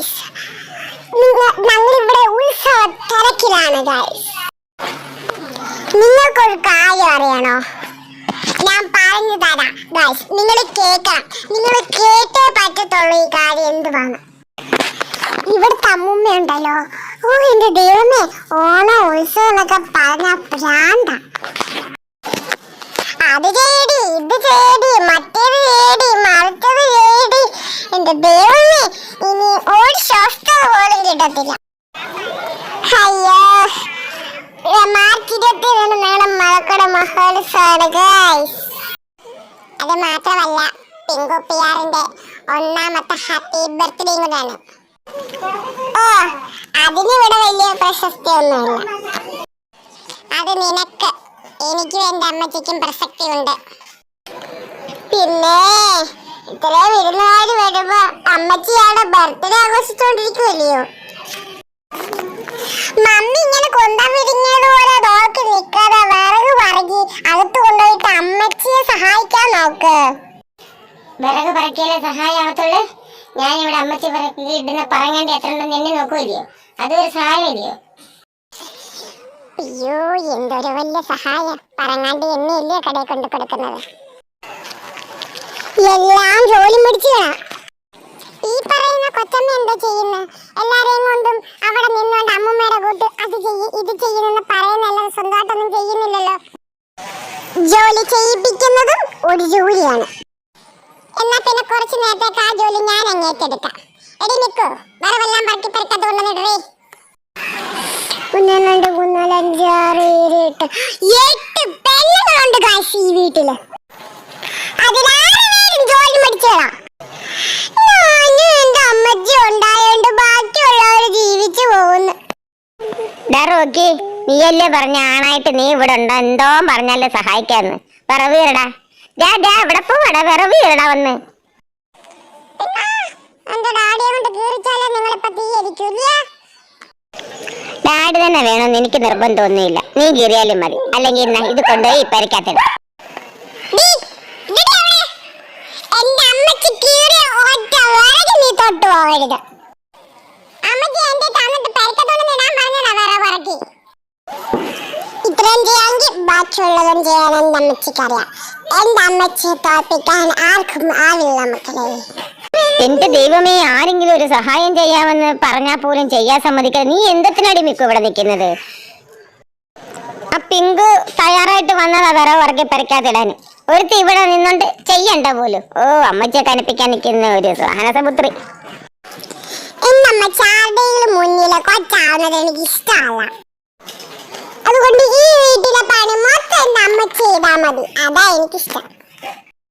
Guys ഇവിടെ ഉത്സവ തിരക്കിലാണ് ഗൈസ് നിങ്ങൾക്കൊരു കാര്യം അറിയണോ? ഞാൻ പറഞ്ഞു തരാം ഗൈസ് നിങ്ങൾ കേൾക്കണം. നിങ്ങൾ കേട്ടേ പറ്റത്തുള്ളൂ ഈ കാര്യം എന്തുവാണ് ഇവിടുത്തെ അമ്മൂമ്മയുണ്ടല്ലോ ഓ എന്റെ ദൈവമേ. ഓണ ഉത്സവമൊക്കെ പറഞ്ഞ പ്രാന്ത. അത് ചേടി ഇത് ചേടി മറ്റേത് ചേടി മറിച്ചത് ചേടി എന്റെ ദൈവമേ കിട്ടത്തില്ല. അയ്യോ. മാർക്കിടത്തിൽ നിന്ന് നേരം മഴക്കട മഹോത്സവമാണ് ഗൈസ് അത് മാത്രമല്ല പിങ്കുപ്പിയാറിന്റെ ഒന്നാമത്തെ ഹാപ്പി ബർത്ത്ഡേ കൂടെയാണ് ഓ അതിന് ഇവിടെ വലിയ പ്രശസ്തി ഒന്നുമില്ല അത് നിനക്ക് എനിക്കും എന്റെ അമ്മച്ചിക്കും പ്രസക്തി ഉണ്ട്. പിന്നെ ഇത്രയും വിരുന്നുകാർ വരുമ്പോ അമ്മച്ചിയാണ് ബർത്ത്ഡേ ആഘോഷിച്ചോണ്ടിരിക്കുമല്ലയോ മമ്മി ഇങ്ങനെ കൊണ്ടാൻ വിരിഞ്ഞത് പോലെ നോക്കി നിൽക്കാതെ വിറക് പറകി അകത്ത് കൊണ്ടുപോയിട്ട് അമ്മച്ചിയെ സഹായിക്കാൻ നോക്ക്. വിറക് പറക്കിയാലേ സഹായമാകത്തുള്ളൂ ഞാൻ ഇവിടെ അമ്മച്ചി പറക്കി ഇടുന്ന പറങ്ങാണ്ട് എത്ര ഉണ്ടെന്ന് എന്നെ നോക്കൂല്ലയോ അതൊരു സഹായമില്ലയോ? അയ്യോ എന്തൊരു വലിയ സഹായം. പറങ്ങാണ്ട് എന്നെയല്ലേ കടയിൽ കൊണ്ട് കൊടുക്കുന്നത്? എല്ലാം ജോലി പിടിച്ചു കൊച്ചമ്മ എന്താ ചെയ്യുന്നത് എല്ലാരെയും കൊണ്ടും അവിടെ നിന്നുകൊണ്ട് അമ്മൂമ്മയുടെ കൂട്ട് അത് ചെയ്യ് ഇത് ചെയ്യുന്നെന്ന് പറയുന്നല്ലാതെ സ്വന്തമായിട്ടൊന്നും ചെയ്യുന്നില്ലല്ലോ. ജോലി ചെയ്യിപ്പിക്കുന്നതും ഒരു ജോലിയാണ്. എന്നാ പിന്നെ കുറച്ച് നേരത്തേക്ക് ആ ജോലി ഞാൻ അങ്ങേറ്റെടുക്കാം എടി നിക്കോ വരവെല്ലാം പറക്കി പെരക്കത്ത് കൊണ്ടുവന്നിടേ ഒന്ന് രണ്ട് മൂന്ന് നാല് അഞ്ച് ആറ് ഏഴ് എട്ട്. എട്ട് പെണ്ണുങ്ങളുണ്ട് കാശി ഈ വീട്ടിൽ. നീയല്ലേ പറഞ്ഞ ആണായിട്ട് നീ ഇവിടെ ഉണ്ടോ? എന്തോ പറഞ്ഞല്ലേ സഹായിക്കാന്ന്. വിറവ് വീരടാ ഡാ ഡാ ഇവിടെ പോവാടാ വിറവ് വീരടാ വന്ന്. ഡാഡി തന്നെ വേണമെന്ന് എനിക്ക് നിർബന്ധമൊന്നുമില്ല. നീ കീറിയാലും മതി. അല്ലെങ്കിൽ എന്നാ ഇത് കൊണ്ടുപോയി പരിക്കാത്ത തൊട്ട് പോകരുത്. അമ്മച്ചി എന്റെ തന്നിട്ട് പെരക്കത്തോട് ഇടാൻ പറഞ്ഞതാ വേറെ പറക്കി ബാക്കിയുള്ളതും ചെയ്യാൻ എന്റെ അമ്മച്ചിക്കറിയാം എന്റെ അമ്മച്ചിയെ തോൽപ്പിക്കാൻ ആർക്കും ആവില്ല മക്കളെ എന്റെ ദൈവമേ ആരെങ്കിലും ഒരു സഹായം ചെയ്യാമെന്ന് പറഞ്ഞാൽ പോലും ചെയ്യാൻ സമ്മതിക്കാതെ നീ എന്തിനടി മിക്കും ഇവിടെ നിൽക്കുന്നത്? ആ പിങ്ക് തയ്യാറായിട്ട് വന്നതാ വേറെ ഉറക്കെ പറിക്കാത്തിടാൻ ഒരുത്തി ഇവിടെ നിന്നോണ്ട് ചെയ്യണ്ട പോലും. ഓ അമ്മച്ചിയെ കനിപ്പിക്കാൻ നിൽക്കുന്ന ഒരു സഹനസപുത്രി എന്നമ്മ അമ്മച്ചി ആരുടെയും മുന്നിലെ കൊച്ചാവുന്നത് എനിക്ക് ഇഷ്ടമല്ല അമ്മച്ചി ചെയ്താൽ മതി. അതാ എനിക്കിഷ്ടം.